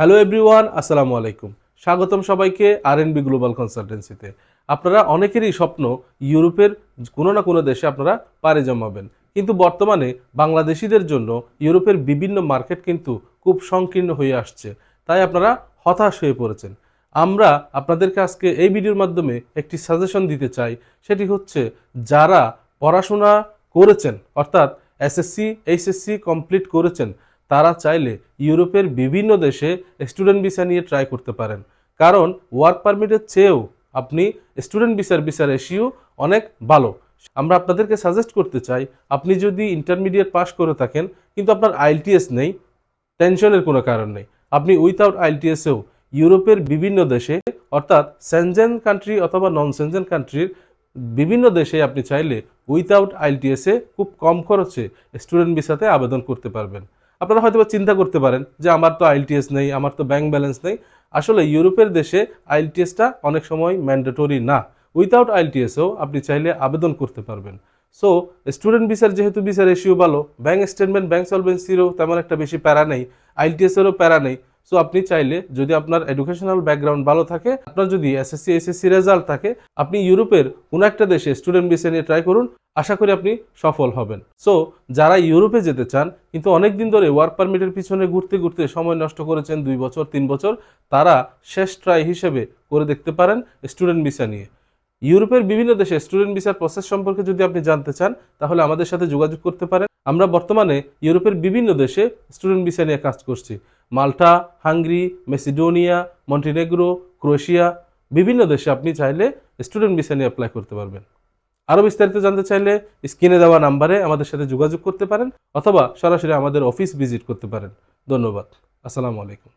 Hello everyone আসসালামু আলাইকুম। স্বাগতম সবাইকে আর এন বি গ্লোবাল কনসালটেন্সিতে আপনারা অনেকেরই স্বপ্ন ইউরোপের কোনো না কোনো দেশে আপনারা পাড়ি জমাবেন। কিন্তু বর্তমানে বাংলাদেশিদের জন্য ইউরোপের বিভিন্ন মার্কেট কিন্তু খুব সংকীর্ণ হয়ে আসছে। তাই আপনারা হতাশ হয়ে পড়েছেন। আমরা আপনাদেরকে আজকে এই ভিডিওর মাধ্যমে একটি সাজেশন দিতে চাই। সেটি হচ্ছে, যারা পড়াশোনা করেছেন, অর্থাৎ এসএসসি এইচএসসি কমপ্লিট করেছেন তারা চাইলে ইউরোপের বিভিন্ন দেশে স্টুডেন্ট ভিসা নিয়ে ট্রাই করতে পারেন। কারণ ওয়ার্ক পারমিটের চেয়েও আপনি স্টুডেন্ট ভিসার ভিসা রেশিও অনেক ভালো। আমরা আপনাদেরকে সাজেস্ট করতে চাই, আপনি যদি ইন্টারমিডিয়েট পাস করে থাকেন, কিন্তু আপনার আইএলটিএস নেই টেনশনের কোনো কারণ নেই। আপনি উইথাউট আইএলটিএসেও ইউরোপের বিভিন্ন দেশে, অর্থাৎ সেনজেন কান্ট্রি অথবা নন সেনজেন কান্ট্রির বিভিন্ন দেশে আপনি চাইলে উইথাউট আইএলটিএসে খুব কম খরচে স্টুডেন্ট ভিসাতে আবেদন করতে পারবেন। আপনারা হয়তো চিন্তা করতে পারেন যে আমার তো আইএলটিএস নেই, আমার তো ব্যাংক ব্যালেন্স নেই। আসলে ইউরোপের দেশে আইএলটিএসটা অনেক সময় ম্যান্ডেটরি না। উইথাউট আইএলটিএসও আপনি চাইলে আবেদন করতে পারবেন। সো স্টুডেন্ট ভিসার যেহেতু ভিসা রেশিও ভালো ব্যাঙ্ক স্টেটমেন্ট ব্যাঙ্ক সলভেন্সিরও তেমন একটা বেশি প্যারা নেই আইএলটিএসেরও প্যারা নেই। সো আপনি চাইলে যদি আপনার এডুকেশনাল ব্যাকগ্রাউন্ড ভালো থাকে, আপনার যদি এসএসসি এসএসসি রেজাল্ট থাকে, আপনি ইউরোপের কোনো একটা দেশে স্টুডেন্ট ভিসা নিয়ে ট্রাই করুন, আশা করি আপনি সফল হবেন। সো যারা ইউরোপে যেতে চান, কিন্তু অনেক দিন ধরে ওয়ার্ক পারমিটের পিছনে ঘুরতে ঘুরতে সময় নষ্ট করেছেন দুই বছর, তিন বছর, তারা শেষ ট্রাই হিসেবে করে দেখতে পারেন স্টুডেন্ট ভিসা নিয়ে। ইউরোপের বিভিন্ন দেশে স্টুডেন্ট ভিসার প্রসেস সম্পর্কে যদি আপনি জানতে চান, তাহলে আমাদের সাথে যোগাযোগ করতে পারেন। আমরা বর্তমানে ইউরোপের বিভিন্ন দেশে স্টুডেন্ট ভিসা নিয়ে কাজ করছি। Malta, Hungary, Macedonia, Montenegro, Croatia, বিভিন্ন দেশে আপনি চাইলে স্টুডেন্ট ভিসা নিয়ে অ্যাপ্লাই করতে পারবেন। আরও বিস্তারিত জানতে চাইলে স্ক্রিনে দেওয়া নাম্বারে আমাদের সাথে যোগাযোগ করতে পারেন অথবা সরাসরি আমাদের অফিস ভিজিট করতে পারেন। ধন্যবাদ। আসসালামু আলাইকুম।